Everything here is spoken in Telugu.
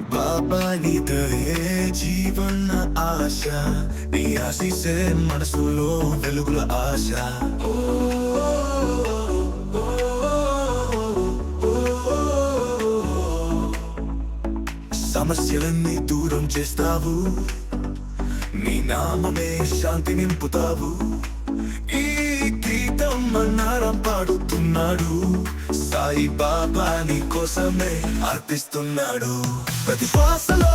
బాబా నీదయే జీవన ఆశ? నీ ఆశీసే మనసులో వెలుగుల ఆశ. ఓ, సమస్యలన్నీ దూరం చేస్తావు. నీ నామమే శాంతి నింపుతావు. నారం పాడుతున్నాడు. సాయి బాబాని కోసమే అర్పిస్తున్నాడు. ప్రతి శ్వాసలో